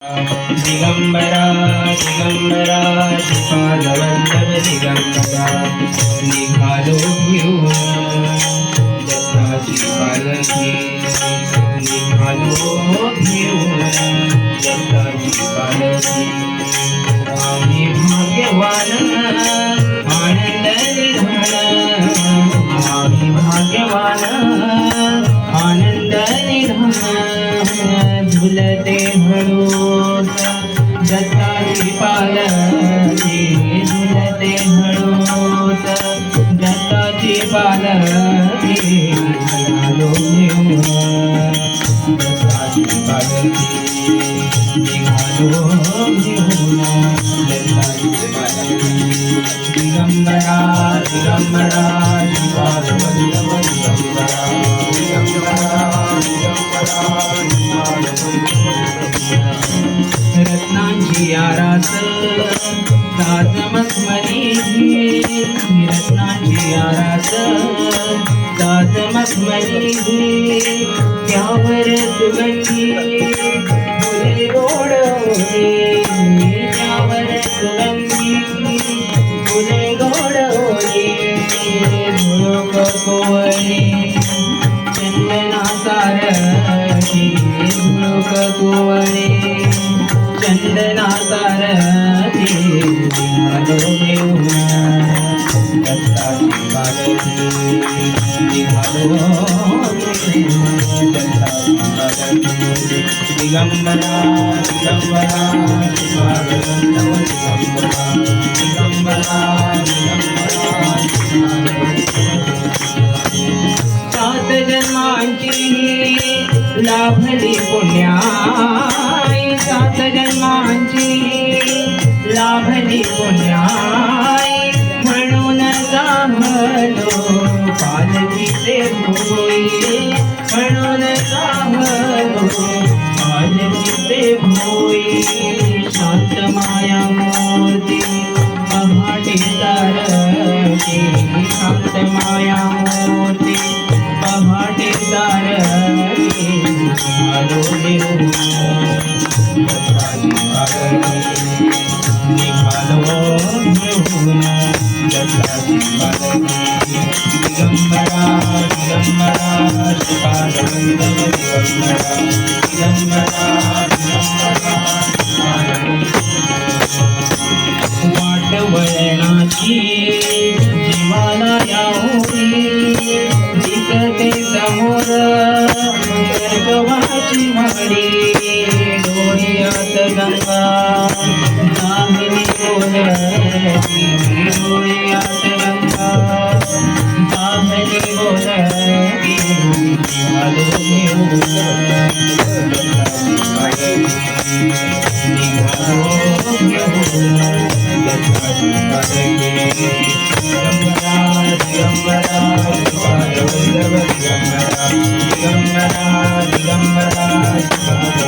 दिगंबरा दिगंबरा श्रीपादवल्लभ दिगंबरा निघालो घेऊन दत्ताची पालखी झुलते भरोसा जसा पालती झुलते भरोसा जसा पालती हलो जसा पालती हलो घेऊन. आरास तातमस्मरी रत्नांची आरास तातमस्मरी त्यावर सुगंधी दत्ताची पालखी दिगंबरा दिगंबरा शिवागवंतव दिगंबरा दिगंबरा सात जन्मांची लाभली पुण्याई सात जन्मांची भोई शांत माया मोती पहाटे तारके शांत माया मोती पहाटे तारके आलो घेऊन दत्ताची पालखी निघालो घेऊन दत्ताची वर्णाची जीवाला यावी दिसते समोर गर्गवाची मागणी डोळ्यात गंगा. चांदणी डोळ डोळ्यात गंगा. चांदणी डोळ आलो मी Thank you.